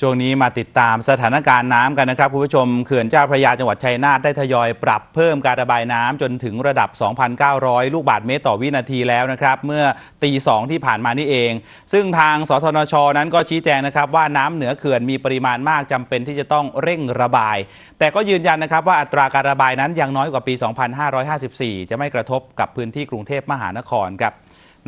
ช่วงนี้มาติดตามสถานการณ์น้ำกันนะครับคุณผู้ชมเขื่อนเจ้าพระยาจังหวัดชัยนาทได้ทยอยปรับเพิ่มการระบายน้ำจนถึงระดับ 2,900 ลูกบาศก์เมตรต่อวินาทีแล้วนะครับ เมื่อตีสองที่ผ่านมานี่เอง ซึ่งทางสทนช นั้นก็ชี้แจงนะครับ ว่าน้ำเหนือเขื่อนมีปริมาณมากจำเป็นที่จะต้องเร่งระบาย แต่ก็ยืนยันนะครับว่าอัตราการระบายนั้นยังน้อยกว่าปี 2554 จะไม่กระทบกับพื้นที่กรุงเทพมหานครครับ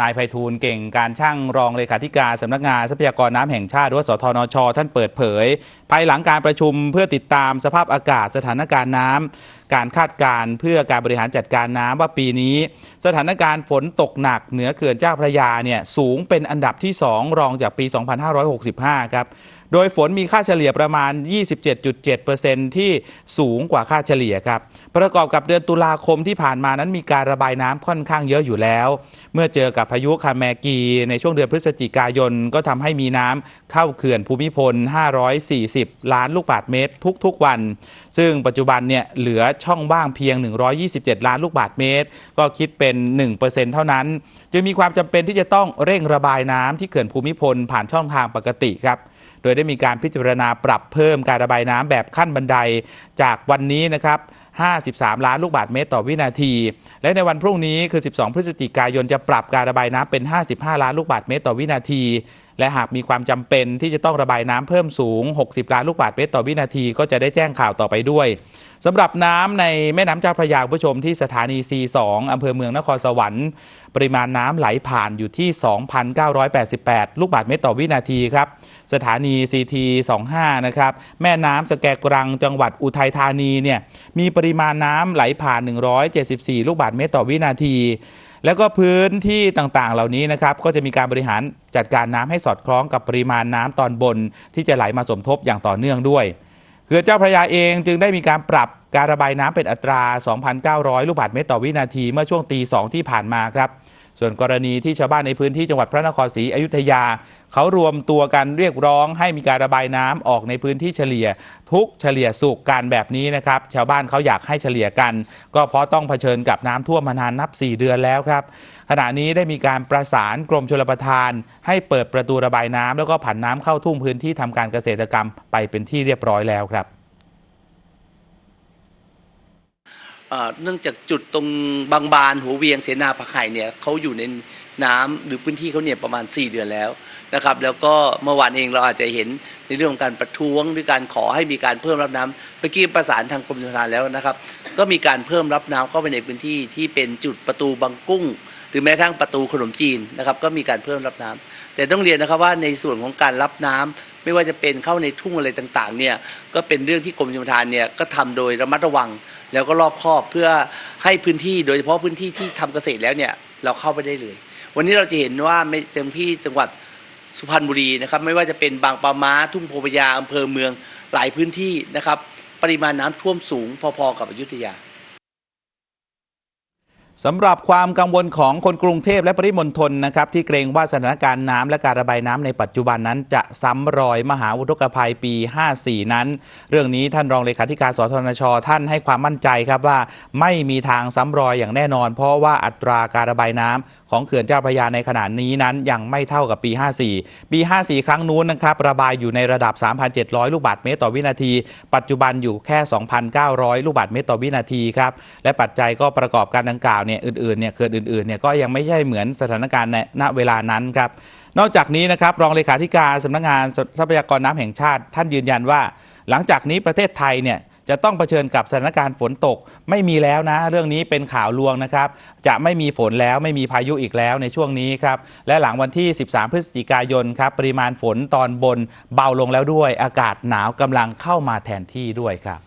นายไพฑูรย์เก่งการช่างรองเลขาธิการสำนักงานทรัพยากรน้ำแห่งชาติหรือว่าสทนช ท่านเปิดเผย ภายหลังการประชุมเพื่อติดตามสภาพอากาศสถานการณ์น้ำการคาดการเพื่อการบริหารจัดการน้ำว่าปีนี้ สถานการณ์ฝนตกหนักเหนือเขื่อนเจ้าพระยาเนี่ยสูงเป็นอันดับที่ 2 รองจากปี 2565 ครับโดยฝนมีค่าเฉลี่ยประมาณ 27.7%ที่สูงกว่าค่าเฉลี่ยครับ ประกอบกับเดือนตุลาคมที่ผ่านมานั้นมีการระบายน้ำค่อนข้างเยอะอยู่แล้ว เมื่อเจอกับพายุคาแมกีในช่วงเดือนพฤศจิกายนก็ทำให้มีน้ำเข้าเขื่อนภูมิพล 540 ล้านลูกบาศก์เมตรทุกๆวัน ซึ่งปัจจุบันเนี่ยเหลือช่องว่างเพียง 127 ล้านลูกบาศก์เมตร ก็คิดเป็น 1%เท่านั้น จึงมีความจำเป็นที่จะต้องเร่งระบายน้ำที่เขื่อนภูมิพลผ่านช่องทางปกติครับ ดยได้มีการพิจารณาปรับเพิ่มการระบายน้ำแบบขั้นบันไดจากวันนี้นะครับ 53 ล้านลูกบาศก์เมตรต่อวินาที และในวันพรุ่งนี้คือ 12 พฤศจิกายนจะปรับการระบายน้ำเป็น 55 ล้านลูกบาศก์เมตรต่อวินาที และหากมีความจำเป็นที่จะต้องระบายน้ำเพิ่มสูง 60 ล้านลูกบาศก์เมตรต่อวินาที ก็จะได้แจ้งข่าวต่อไปด้วยสำหรับน้ำในแม่น้ำเจ้าพระยาผู้ชมที่สถานี C2 อำเภอเมืองนครสวรรค์ปริมาณน้ำไหลผ่านอยู่ที่ 2,988 ลูกบาศก์เมตรต่อวินาทีครับ สถานี CT 25 นะครับ แม่น้ำสแกกรังจังหวัดอุทัยธานีเนี่ยมีปริมาณน้ำไหลผ่าน 174 ลูกบาศก์เมตรต่อวินาที แล้วก็พื้นที่ต่างๆ เหล่านี้นะครับก็จะมีการบริหารจัดการน้ำให้สอดคล้องกับปริมาณน้ำตอนบน ที่จะไหลมาสมทบอย่างต่อเนื่องด้วยเขื่อนเจ้าพระยาเองจึงได้มีการปรับการระบายน้ำเป็นอัตรา 2,900 ลูกบาศก์เมตรต่อวินาทีเมื่อช่วงตีสองที่ผ่านมาครับ ส่วนกรณีที่ชาวบ้านในพื้นที่จังหวัดพระนครศรีอยุธยา เขารวมตัวกันเรียกร้องให้มีการระบายน้ำออกในพื้นที่เฉลี่ย ทุกเฉลี่ยสุกกันแบบนี้นะครับ ชาวบ้านเขาอยากให้เฉลี่ยกัน ก็เพราะต้องเผชิญกับน้ำท่วมมานานนับ 4 เดือนแล้วครับ ขณะนี้ได้มีการประสานกรมชลประทาน ให้เปิดประตูระบายน้ำแล้วก็ผันน้ำเข้าทุ่งพื้นที่ทำการเกษตรกรรมไปเป็นที่เรียบร้อยแล้วครับ เนื่องจากจุดตรงบางบานหัวเวียงเสนาผักไห่เนี่ยเขาอยู่ในน้ำหรือพื้นที่เขาเนี่ยประมาณ 4 เดือนแล้วนะครับแล้วก็เมื่อวานเองเราอาจจะเห็นในเรื่องของการประท้วงหรือการขอให้มีการเพิ่มรับน้ำเมื่อกี้ประสานทางกรมชลประทานแล้วนะครับ ก็มีการเพิ่มรับน้ำเข้าไปในพื้นที่ที่เป็นจุดประตูบางกุ้ง หรือแม้กระทั่งประตูขนมจีนนะครับก็มีการเพิ่มรับน้ำแต่ต้องเรียนนะครับว่าในส่วนของการรับน้ำไม่ว่าจะเป็นเข้าในทุ่งอะไรต่างๆเนี่ยก็เป็นเรื่องที่กรมชลประทานเนี่ยก็ทำโดยระมัดระวัง แล้วก็รอบคอบเพื่อให้พื้นที่โดยเฉพาะพื้นที่ที่ทำเกษตรแล้วเนี่ยเราเข้าไปได้เลย วันนี้เราจะเห็นว่าไม่เต็มที่จังหวัดสุพรรณบุรีนะครับไม่ว่าจะเป็นบางปะม้าทุ่งโพพยาอำเภอเมืองหลายพื้นที่นะครับปริมาณน้ำท่วมสูงพอๆกับอยุธยา สำหรับความกังวลของคนกรุงเทพและปริมณฑลนะครับที่เกรงว่าสถานการณ์น้ำและการระบายน้ำในปัจจุบันนั้น จะซ้ำรอยมหาอุทกภัยปี 54 นั้น เรื่องนี้ท่านรองเลขาธิการสทนช ท่านให้ความมั่นใจครับว่า ไม่มีทางซ้ำรอยอย่างแน่นอน เพราะว่าอัตราการระบายน้ำของเขื่อนเจ้าพระยาในขณะนี้นั้นยังไม่เท่ากับปี 54 ปี 54 ครั้งนู้นนะครับระบายอยู่ในระดับ 3,700 ลูกบาศก์เมตรต่อวินาที ปัจจุบันอยู่แค่ 2,900 ลูกบาศก์เมตรต่อวินาทีครับและปัจจัยก็ประกอบการดังกล่าวเนี่ยอื่นๆเนี่ยเขื่อนอื่นๆเนี่ยก็ยังไม่ใช่เหมือนสถานการณ์ในณเวลานั้นครับนอกจากนี้นะครับรองเลขาธิการสำนักงานทรัพยากรน้ำแห่งชาติ ท่านยืนยันว่า หลังจากนี้ประเทศไทยเนี่ยจะต้องเผชิญกับสถานการณ์ฝนตกไม่มีแล้วนะ เรื่องนี้เป็นข่าวลวงนะครับ จะไม่มีฝนแล้วไม่มีพายุอีกแล้วในช่วงนี้ครับ และหลังวันที่ 13 พฤศจิกายนครับ ปริมาณฝนตอนบนเบาลงแล้วด้วย อากาศหนาวกำลังเข้ามาแทนที่ด้วยครับ